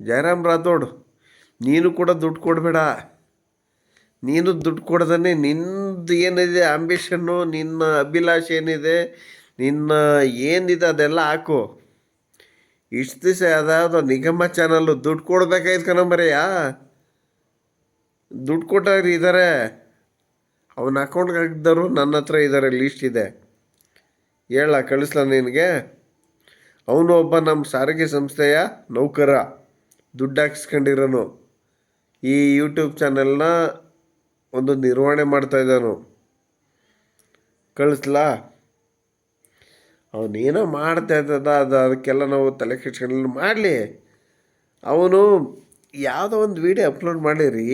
ಜಯರಾಮ್ ರಾಥೋಡ್, ನೀನು ಕೂಡ ದುಡ್ಡು ಕೊಡಬೇಡ. ನೀನು ದುಡ್ಡು ಕೊಡ್ದೇ ನಿಂದು ಏನಿದೆ ಆಂಬಿಷನ್ನು ನಿನ್ನ ಅಭಿಲಾಷೆ ಏನಿದೆ, ನಿನ್ನ ಏನಿದೆ ಅದೆಲ್ಲ ಹಾಕು. ಇಷ್ಟು ದಿವಸ ಯಾವುದಾದ್ರು ನಿಗಮ ಚಾನಲ್ಲು ದುಡ್ಡು ಕೊಡ್ಬೇಕಾಯ್ತು ಕಣಂಬರಿಯಾ ದುಡ್ಡು ಕೊಟ್ಟವ್ರು ಇದ್ದಾರೆ ಅವನ ಅಕೌಂಟ್ಗೆ ಹಾಕಿದವರು ನನ್ನ ಹತ್ರ ಇದ್ದಾರೆ ಲೀಸ್ಟ್ ಇದೆ. ಹೇಳ, ಕಳಿಸ್ಲಾ ನಿನಗೆ. ಅವನು ಒಬ್ಬ ನಮ್ಮ ಸಾರಿಗೆ ಸಂಸ್ಥೆಯ ನೌಕರ. ದುಡ್ಡು ಹಾಕ್ಸ್ಕೊಂಡಿರೋನು. ಈ ಯೂಟ್ಯೂಬ್ ಚಾನೆಲ್ನ ಒಂದು ನಿರ್ವಹಣೆ ಮಾಡ್ತಾಯಿದ್ದಾನು ಕಳಿಸ್ಲಾ? ಅವನೇನೋ ಮಾಡ್ತಾ ಇದ್ದದ, ಅದು ಅದಕ್ಕೆಲ್ಲ ನಾವು ತಲೆ ಕೆಡ್ಸ್ಕೊಂಡು ಮಾಡಲಿ. ಅವನು ಯಾವುದೋ ಒಂದು ವಿಡಿಯೋ ಅಪ್ಲೋಡ್ ಮಾಡಿರಿ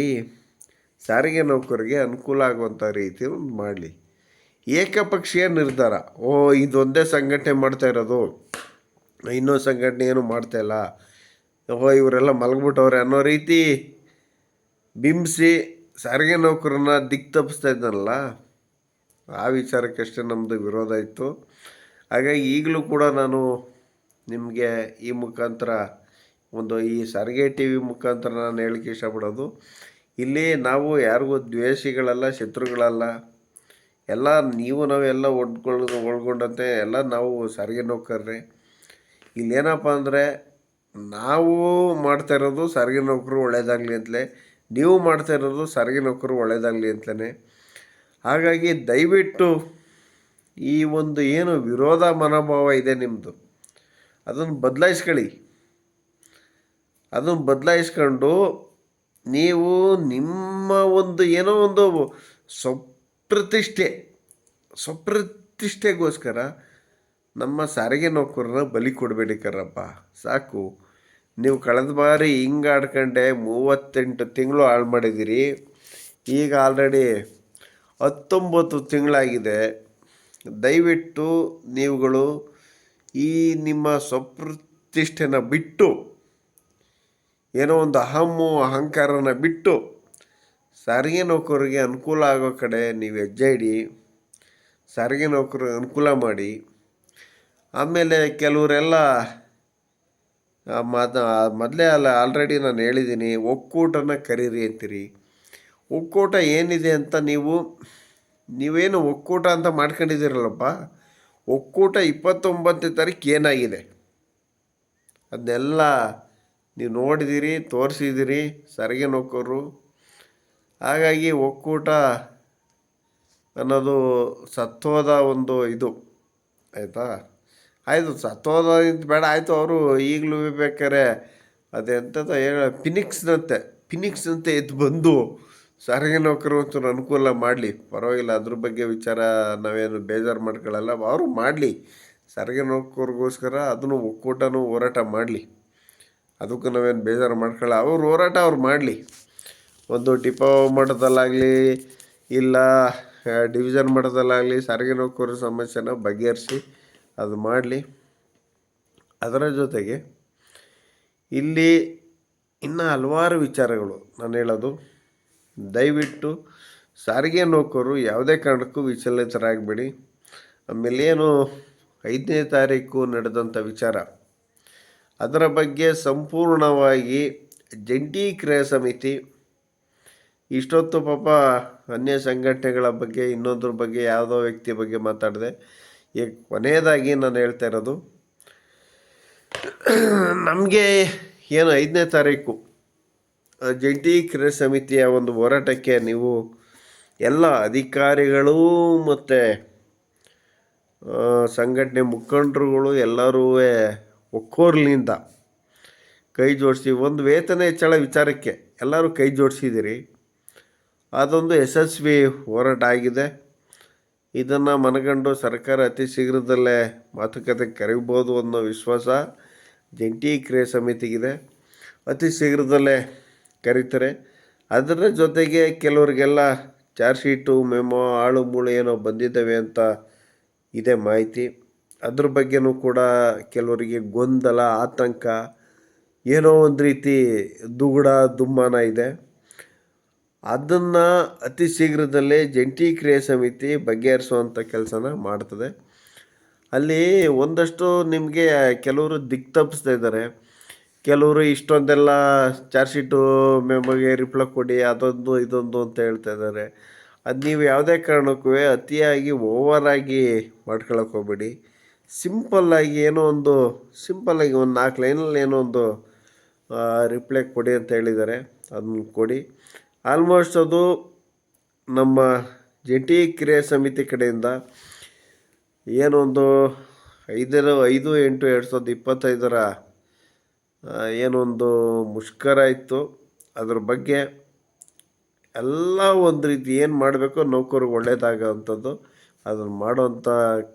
ಸಾರಿಗೆ ನೌಕರಿಗೆ ಅನುಕೂಲ ಆಗುವಂಥ ರೀತಿ ಒಂದು ಮಾಡಲಿ. ಏಕಪಕ್ಷೀಯ ನಿರ್ಧಾರ. ಓ, ಇದೊಂದೇ ಸಂಘಟನೆ ಮಾಡ್ತಾ ಇರೋದು. ಇನ್ನೂ ಸಂಘಟನೆ ಏನು ಮಾಡ್ತಾ ಇಲ್ಲ ಓ ಇವರೆಲ್ಲ ಮಲಗ್ಬಿಟ್ಟವ್ರೆ ಅನ್ನೋ ರೀತಿ ಬಿಂಬಿಸಿ ಸಾರಿಗೆ ನೌಕರನ್ನ ದಿಕ್ ತಪ್ಪಿಸ್ತಾ ಇದ್ದಾನಲ್ಲ, ಆ ವಿಚಾರಕ್ಕಷ್ಟೇ ನಮ್ಮದು ವಿರೋಧ ಇತ್ತು. ಹಾಗಾಗಿ ಈಗಲೂ ಕೂಡ ನಾನು ನಿಮಗೆ ಈ ಮುಖಾಂತರ ಒಂದು ಈ ಸಾರಿಗೆ ಟಿ ವಿ ಮುಖಾಂತರ ನಾನು ಹೇಳಕ್ಕೆ ಇಷ್ಟಪಡೋದು. ಇಲ್ಲಿ ನಾವು ಯಾರಿಗೂ ದ್ವೇಷಿಗಳಲ್ಲ, ಶತ್ರುಗಳಲ್ಲ, ಎಲ್ಲ ನೀವು ನಾವೆಲ್ಲ ಒಡ್ಕೊಳ್ಳೋದು ಒಳ್ಗೊಂಡಂತೆ ಎಲ್ಲ ನಾವು ಸಾರಿಗೆ ನೌಕರ್ರಿ. ಇಲ್ಲೇನಪ್ಪ ಅಂದರೆ ನಾವು ಮಾಡ್ತಾ ಇರೋದು ಸಾರಿಗೆ ನೌಕರು ಒಳ್ಳೇದಾಗಲಿ ಅಂತಲೇ, ನೀವು ಮಾಡ್ತಾ ಇರೋದು ಸಾರಿಗೆ ನೌಕರು ಒಳ್ಳೇದಾಗಲಿ ಅಂತಲೇ. ಹಾಗಾಗಿ ದಯವಿಟ್ಟು ಈ ಒಂದು ಏನು ವಿರೋಧ ಮನೋಭಾವ ಇದೆ ನಿಮ್ಮದು ಅದನ್ನು ಬದಲಾಯಿಸ್ಕೊಳ್ಳಿ. ಅದನ್ನು ಬದಲಾಯಿಸ್ಕೊಂಡು ನೀವು ನಿಮ್ಮ ಒಂದು ಏನೋ ಒಂದು ಸ್ವಪ್ರತಿಷ್ಠೆ, ಸ್ವಪ್ರತಿಷ್ಠೆಗೋಸ್ಕರ ನಮ್ಮ ಸಾರಿಗೆ ನೌಕರನ್ನ ಬಲಿ ಕೊಡಬೇಡಿ ಕರಪ್ಪ ಸಾಕು. ನೀವು ಕಳೆದ ಬಾರಿ ಹಿಂಗೆ ಆಡ್ಕೊಂಡೆ ಮೂವತ್ತೆಂಟು ತಿಂಗಳು ಹಾಳು ಮಾಡಿದ್ದೀರಿ. ಈಗ ಆಲ್ರೆಡಿ ಹತ್ತೊಂಬತ್ತು ತಿಂಗಳಾಗಿದೆ. ದಯವಿಟ್ಟು ನೀವುಗಳು ಈ ನಿಮ್ಮ ಸ್ವಪ್ರತಿಷ್ಠೆನ ಬಿಟ್ಟು, ಏನೋ ಒಂದು ಅಹಮ್ಮು ಅಹಂಕಾರನ ಬಿಟ್ಟು ಸಾರಿಗೆ ನೌಕರಿಗೆ ಅನುಕೂಲ ಆಗೋ ಕಡೆ ನೀವು ಹೆಜ್ಜೆ ಇಡಿ. ಸಾರಿಗೆ ನೌಕರಿಗೆ ಅನುಕೂಲ ಮಾಡಿ. ಆಮೇಲೆ ಕೆಲವರೆಲ್ಲ ಮದ ಮೊದಲೇ ಅಲ್ಲ ಆಲ್ರೆಡಿ ನಾನು ಹೇಳಿದ್ದೀನಿ ಒಕ್ಕೂಟನ ಕರೀರಿ ಅಂತೀರಿ. ಒಕ್ಕೂಟ ಏನಿದೆ ಅಂತ ನೀವು, ನೀವೇನು ಒಕ್ಕೂಟ ಅಂತ ಮಾಡ್ಕೊಂಡಿದ್ದೀರಲ್ಲಪ್ಪ? ಒಕ್ಕೂಟ ಇಪ್ಪತ್ತೊಂಬತ್ತನೇ ತಾರೀಕು ಏನಾಗಿದೆ? ಅದನ್ನೆಲ್ಲ ನೀವು ನೋಡಿದ್ದೀರಿ ತೋರಿಸಿದ್ದೀರಿ ಸರಿಗೆ ನೌಕರರು. ಹಾಗಾಗಿ ಒಕ್ಕೂಟ ಅನ್ನೋದು ಸತ್ತೋದ ಒಂದು ಇದು, ಆಯಿತಾ? ಆಯಿತು ಸತ್ತೋದ ಇದು ಬೇಡ, ಆಯಿತು ಅವರು ಈಗಲೂ ಬೇಕಾರೆ. ಅದೆಂಥದ್ದು ಹೇಳ ಫಿನಿಕ್ಸ್ನಂತೆ ಫಿನಿಕ್ಸ್ನಂತೆ ಎದ್ದು ಬಂದು ಸಾರಿಗೆ ನೌಕರು ಒಂಚೂರು ಅನುಕೂಲ ಮಾಡಲಿ. ಪರವಾಗಿಲ್ಲ, ಅದ್ರ ಬಗ್ಗೆ ವಿಚಾರ ನಾವೇನು ಬೇಜಾರು ಮಾಡ್ಕೊಳ್ಳಲ್ಲ ಅವರು ಮಾಡಲಿ, ಸಾರಿಗೆ ನೌಕರಿಗೋಸ್ಕರ ಅದನ್ನು ಒಕ್ಕೂಟನೂ ಹೋರಾಟ ಮಾಡಲಿ. ಅದಕ್ಕೂ ನಾವೇನು ಬೇಜಾರು ಮಾಡ್ಕೊಳ್ಳ ಅವ್ರು ಹೋರಾಟ ಅವ್ರು ಮಾಡಲಿ. ಒಂದು ಟಿಪೋ ಮಟ್ಟದಲ್ಲಾಗಲಿ, ಇಲ್ಲ ಡಿವಿಷನ್ ಮಟ್ಟದಲ್ಲಾಗಲಿ ಸಾರಿಗೆ ನೌಕರರ ಸಮಸ್ಯೆನ ಬಗೆಹರಿಸಿ ಅದು ಮಾಡಲಿ. ಅದರ ಜೊತೆಗೆ ಇಲ್ಲಿ ಇನ್ನು ಹಲವಾರು ವಿಚಾರಗಳು ನಾನು ಹೇಳೋದು. ದಯವಿಟ್ಟು ಸಾರಿಗೆ ನೌಕರರು ಯಾವುದೇ ಕಾರಣಕ್ಕೂ ವಿಚಲಿತರಾಗಬೇಡಿ. ಆಮೇಲೆ ಏನು ಐದನೇ ತಾರೀಕು ನಡೆದಂಥ ವಿಚಾರ. ಅದರ ಬಗ್ಗೆ ಸಂಪೂರ್ಣವಾಗಿ ಜಂಟಿ ಕ್ರಯ ಸಮಿತಿ, ಇಷ್ಟೊತ್ತು ಪಾಪ ಅನ್ಯ ಸಂಘಟನೆಗಳ ಬಗ್ಗೆ ಇನ್ನೊಂದ್ರ ಬಗ್ಗೆ ಯಾವುದೋ ವ್ಯಕ್ತಿ ಬಗ್ಗೆ ಮಾತಾಡಿದೆ. ಈಗ ಕೊನೆಯದಾಗಿ ನಾನು ಹೇಳ್ತಾ ಇರೋದು, ನಮಗೆ ಏನು ಐದನೇ ತಾರೀಕು ಜಂಟಿ ಕ್ರೀಡೆ ಸಮಿತಿಯ ಒಂದು ಹೋರಾಟಕ್ಕೆ ನೀವು ಎಲ್ಲ ಅಧಿಕಾರಿಗಳು ಮತ್ತು ಸಂಘಟನೆ ಮುಖಂಡರುಗಳು ಎಲ್ಲರೂ ಒಕ್ಕೋರ್ಲಿಂದ ಕೈ ಜೋಡಿಸಿ, ಒಂದು ವೇತನ ಹೆಚ್ಚಳ ವಿಚಾರಕ್ಕೆ ಎಲ್ಲರೂ ಕೈ ಜೋಡಿಸಿದ್ದೀರಿ. ಅದೊಂದು ಯಶಸ್ವಿ ಹೋರಾಟ ಆಗಿದೆ. ಇದನ್ನು ಮನಗಂಡು ಸರ್ಕಾರ ಅತಿ ಶೀಘ್ರದಲ್ಲೇ ಮಾತುಕತೆ ಕರೆಯಬಹುದು ಅನ್ನೋ ವಿಶ್ವಾಸ ಜಂಟಿ ಕ್ರಿಯೆ ಸಮಿತಿಗಿದೆ. ಅತಿ ಶೀಘ್ರದಲ್ಲೇ ಕರೀತಾರೆ. ಅದರ ಜೊತೆಗೆ ಕೆಲವರಿಗೆಲ್ಲ ಚಾರ್ಜ್ ಶೀಟು, ಮೆಮೊ, ಆಳು, ಮೂಳು ಏನೋ ಬಂದಿದ್ದಾವೆ ಅಂತ ಇದೆ ಮಾಹಿತಿ. ಅದ್ರ ಬಗ್ಗೆನೂ ಕೂಡ ಕೆಲವರಿಗೆ ಗೊಂದಲ, ಆತಂಕ, ಏನೋ ಒಂದು ರೀತಿ ದುಗುಡ, ದುಮ್ಮಾನ ಇದೆ. ಅದನ್ನು ಅತಿ ಶೀಘ್ರದಲ್ಲೇ ಜಂಟಿ ಕ್ರಿಯೆ ಸಮಿತಿ ಬಗೆಹರಿಸುವಂಥ ಕೆಲಸನ ಮಾಡ್ತದೆ. ಅಲ್ಲಿ ಒಂದಷ್ಟು ನಿಮಗೆ ಕೆಲವರು ದಿಕ್ ತಪ್ಪಿಸ್ತಾ ಇದ್ದಾರೆ. ಕೆಲವರು ಇಷ್ಟೊಂದೆಲ್ಲ ಚಾರ್ಜ್ ಶೀಟು ಮೆಮೊಗೆ ರಿಪ್ಲೈ ಕೊಡಿ, ಅದೊಂದು, ಇದೊಂದು ಅಂತ ಹೇಳ್ತಾ ಇದ್ದಾರೆ. ಅದು ನೀವು ಯಾವುದೇ ಕಾರಣಕ್ಕೂ ಅತಿಯಾಗಿ ಓವರಾಗಿ ಮಾಡ್ಕೊಳಕ್ಕೆ ಹೋಗ್ಬೇಡಿ. ಸಿಂಪಲ್ಲಾಗಿ ಏನೋ ಒಂದು ಸಿಂಪಲ್ಲಾಗಿ ಒಂದು ನಾಲ್ಕು ಲೈನಲ್ಲಿ ಏನೋ ಒಂದು ರಿಪ್ಲೈ ಕೊಡಿ ಅಂತ ಹೇಳಿದ್ದಾರೆ. ಅದನ್ನ ಕೊಡಿ. ಆಲ್ಮೋಸ್ಟ್ ಅದು ನಮ್ಮ ಜಂಟಿ ಕ್ರಿಯಾ ಸಮಿತಿ ಕಡೆಯಿಂದ ಏನೊಂದು ಐದರ, ಐದು ಎಂಟು ಎರಡು ಸಾವಿರದ ಇಪ್ಪತ್ತೈದರ ಏನೊಂದು ಮುಷ್ಕರ ಇತ್ತು. ಅದ್ರ ಬಗ್ಗೆ ಎಲ್ಲ ಒಂದು ರೀತಿ ಏನು ಮಾಡಬೇಕು ನೌಕರಿಗೆ ಒಳ್ಳೆಯದಾಗೋವಂಥದ್ದು ಅದನ್ನು ಮಾಡೋವಂಥ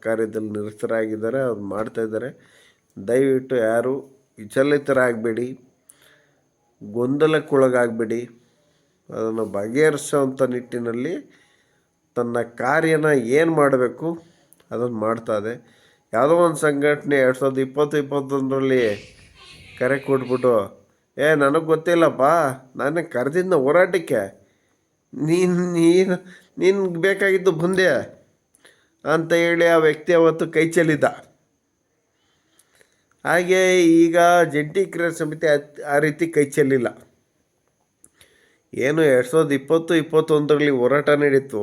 ಕಾರ್ಯದಲ್ಲಿ ನಿರತರಾಗಿದ್ದಾರೆ, ಅವ್ರು ಮಾಡ್ತಾಯಿದ್ದಾರೆ ದಯವಿಟ್ಟು ಯಾರು ವಿಚಲಿತರಾಗಬೇಡಿ, ಗೊಂದಲಕ್ಕೊಳಗಾಗಬೇಡಿ. ಅದನ್ನು ಬಗೆಹರಿಸೋವಂಥ ನಿಟ್ಟಿನಲ್ಲಿ ತನ್ನ ಕಾರ್ಯನ ಏನು ಮಾಡಬೇಕು ಅದನ್ನು ಮಾಡ್ತಾ ಇದೆ. ಯಾವುದೋ ಒಂದು ಸಂಘಟನೆ ಎರಡು ಸಾವಿರದ ಇಪ್ಪತ್ತು, ಇಪ್ಪತ್ತೊಂದರಲ್ಲಿ ಕರೆ ಕೊಟ್ಬಿಟ್ಟು, ಏ, ನನಗೆ ಗೊತ್ತಿಲ್ಲಪ್ಪ, ನಾನು ಕರೆದಿದ್ದ ಹೋರಾಟಕ್ಕೆ. ನೀನು ನೀನು ನಿನ್ಗೆ ಬೇಕಾಗಿದ್ದು ಬಂದೆ ಅಂತ ಹೇಳಿ ಆ ವ್ಯಕ್ತಿ ಅವತ್ತು ಕೈ ಚೆಲ್ಲಿದ್ದ. ಹಾಗೆ ಈಗ ಜಂಟಿ ಕ್ರಿಯಾ ಸಮಿತಿ ಆ ರೀತಿ ಕೈ ಚೆಲ್ಲಿಲ್ಲ. ಏನು ಎರಡು ಸಾವಿರದ ಇಪ್ಪತ್ತು ಇಪ್ಪತ್ತೊಂದರಲ್ಲಿ ಹೋರಾಟ ನಡೀತು.